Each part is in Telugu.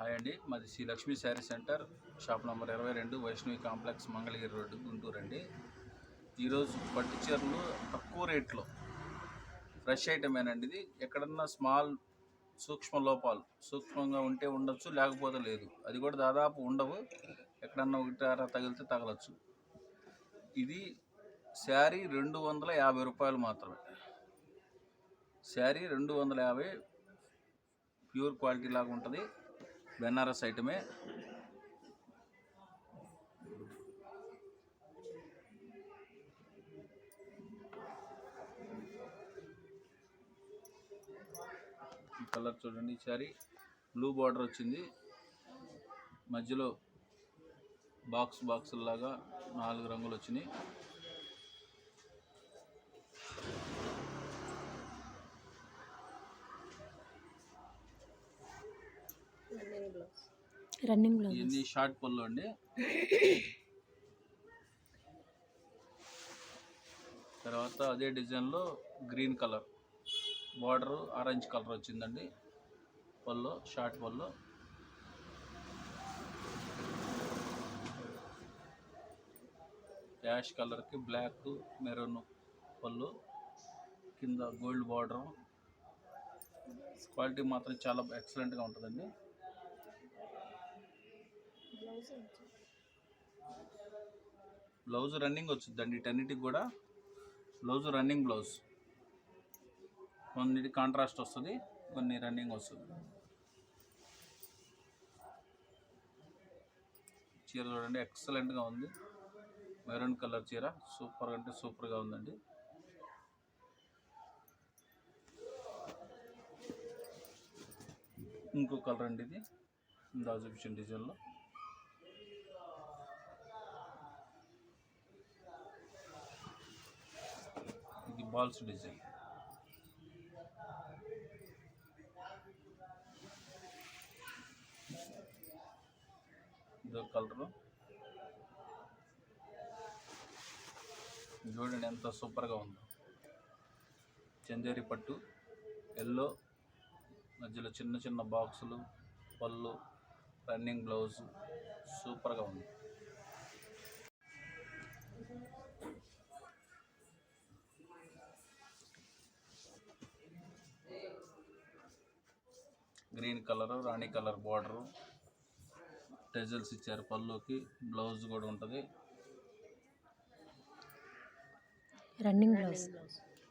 హాయ్ అండి. మాది Shri Lakshmi sari centre shop number ఇరవై రెండు వైష్ణవి కాంప్లెక్స్ మంగళగిరి రోడ్డు గుంటూరు అండి. ఈరోజు పట్టు చీరలు తక్కువ రేట్లో ఫ్రెష్ ఐటమేనండి ఇది. ఎక్కడన్నా స్మాల్ సూక్ష్మ లోపాలు సూక్ష్మంగా ఉంటే ఉండొచ్చు లేకపోతే లేదు. అది కూడా దాదాపు ఉండవు. ఎక్కడన్నా ఒకటి తగిలితే తగలచ్చు. ఇది శారీ రెండు వందల యాభై రూపాయలు మాత్రమే. శారీ రెండు వందల యాభై ప్యూర్ క్వాలిటీ లాగా ఉంటుంది. బెనారస్ ఐటమే. కలర్ చూడండి ఈసారి బ్లూ బార్డర్ వచ్చింది. మధ్యలో బాక్స్ బాక్స్ లాగా నాలుగు రంగులు వచ్చినాయి. రన్నింగ్ బ్లౌజ్ ఇవన్నీ షార్ట్ పళ్ళు అండి. తర్వాత అదే డిజైన్లో green colour. Border orange colour వచ్చిందండి. పళ్ళు షార్ట్ పళ్ళు యాష్ కలర్కి బ్లాక్ మెరూన్ పళ్ళు కింద గోల్డ్ బార్డర్. క్వాలిటీ మాత్రం చాలా ఎక్సలెంట్గా ఉంటుందండి. బ్లౌజ్ రన్నింగ్ వచ్చిందండి ఇటన్నిటికి కూడా. Blouse running blouse. కొన్నిటి కాంట్రాస్ట్ వస్తుంది కొన్ని రన్నింగ్ వస్తుంది. చీర చూడండి ఎక్సలెంట్గా ఉంది. మెరూన్ కలర్ చీర సూపర్ అంటే సూపర్గా ఉందండి. ఇంకో కలర్ అండి ఇది ఇందా చూపించిన డిజైన్లో. Falls design. ఇదో కలరు. చూడండి ఎంత సూపర్గా ఉందో. చందేరి పట్టు ఎల్లో మధ్యలో చిన్న చిన్న బాక్సులు పళ్ళు రన్నింగ్ బ్లౌజ్ సూపర్గా ఉంది. గ్రీన్ కలర్ రాణి కలర్ బార్డరు. టెజల్స్ ఇచ్చారు పళ్ళుకి. బ్లౌజ్ కూడా ఉంటుంది. Running blouse.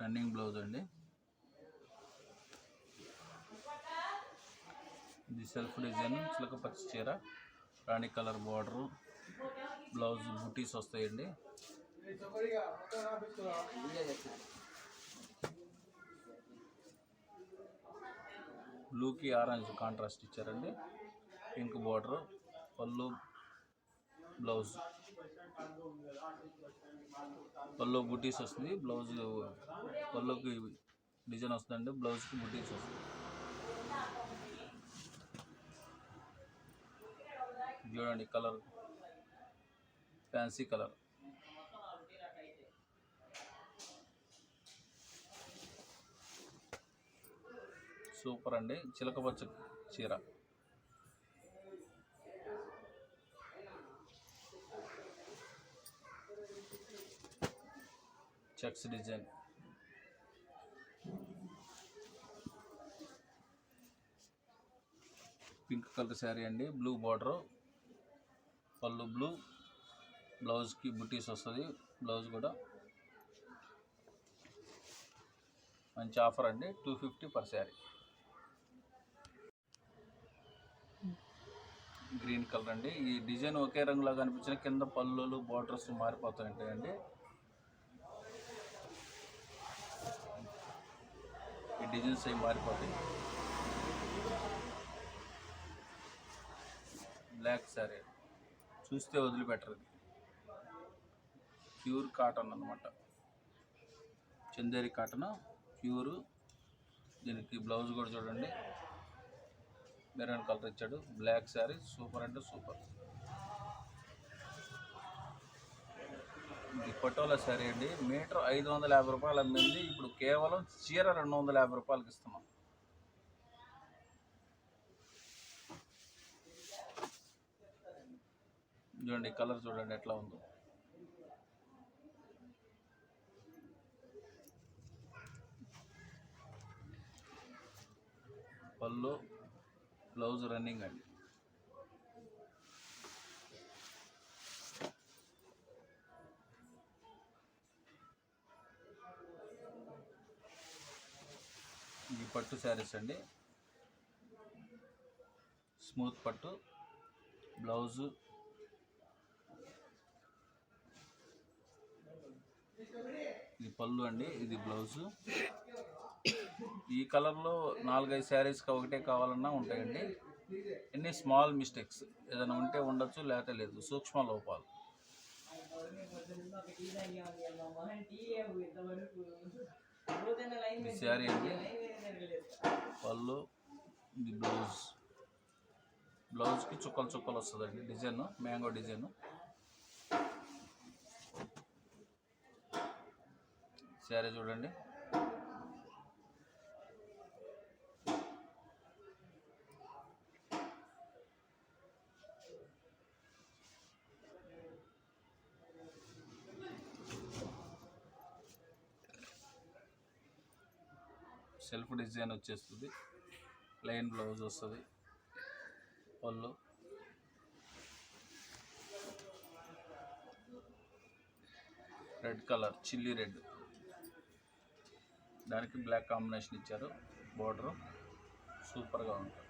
రన్నింగ్ బ్లౌజ్ అండి. ఇది సెల్ఫ్ డిజైన్ చిలక పచ్చి చీర రాణి కలర్ బార్డరు. బ్లౌజ్ బుటీస్ వస్తాయండి. బ్లూకి ఆరెంజ్ కాంట్రాస్ట్ ఇచ్చారండి. పింక్ బార్డర్ పళ్ళు బ్లౌజ్. పళ్ళు బుటీస్ వస్తుంది బ్లౌజ్ పళ్ళుకి డిజైన్ వస్తుందండి బ్లౌజ్కి బుటీస్ వస్తుంది. చూడండి కలర్ ఫ్యాన్సీ కలర్. సూపర్ అండి. చిలక పచ్చ చీర. Checks design. Pink colour sari అండి. Blue border. పళ్ళు బ్లూ. బ్లౌజ్కి బుటీస్ వస్తుంది. బ్లౌజ్ కూడా మంచి ఆఫర్ అండి. Two fifty per sari. Green colour అండి. ఈ డిజైన్ ఒకే రంగులో కనిపించిన కింద పళ్ళులు బార్డర్స్ మారిపోతాయంటాయండి ఈ డిజైన్స్ అవి మారిపోతాయి. బ్లాక్ శారీ చూస్తే వదిలిపెట్టరు. ఇది ప్యూర్ కాటన్ అనమాట చందేరి కాటన్ ప్యూరు. దీనికి బ్లౌజ్ కూడా చూడండి. మెరూన్ కలర్ ఇచ్చాడు. బ్లాక్ శారీ సూపర్ అంటే సూపర్. ఇది పటోలా శారీ అండి. మీటర్ ఐదు వందల యాభై రూపాయలు అమ్మింది. ఇప్పుడు కేవలం చీర రెండు వందల యాభై రూపాయలకి ఇస్తున్నాం. చూడండి కలర్ చూడండి ఎట్లా ఉందో. పళ్ళు బ్లౌజ్ రన్నింగ్ అండి. ఈ పట్టు శారీస్ అండి. స్మూత్ పట్టు బ్లౌజు. ఇది పళ్ళు అండి ఇది బ్లౌజు. ఈ కలర్లో నాలుగైదు శారీస్కి ఒకటే కావాలన్నా ఉంటాయండి. ఎన్ని స్మాల్ మిస్టేక్స్ ఏదైనా ఉంటే ఉండొచ్చు లేకపోతే లేదు. సూక్ష్మ లోపాలు. ఇది శారీ అండి. పళ్ళు ఇది బ్లౌజ్. బ్లౌజ్కి చుక్కలు చుక్కలు వస్తుందండి. Design mango design. శారీ చూడండి. సెల్ఫ్ డిజైన్ వచ్చేస్తుంది. ప్లెయిన్ బ్లౌజ్ వస్తుంది. పళ్ళు. Red colour chilli red. దానికి బ్లాక్ కాంబినేషన్ ఇచ్చారు. బార్డరు. సూపర్గా ఉంటుంది.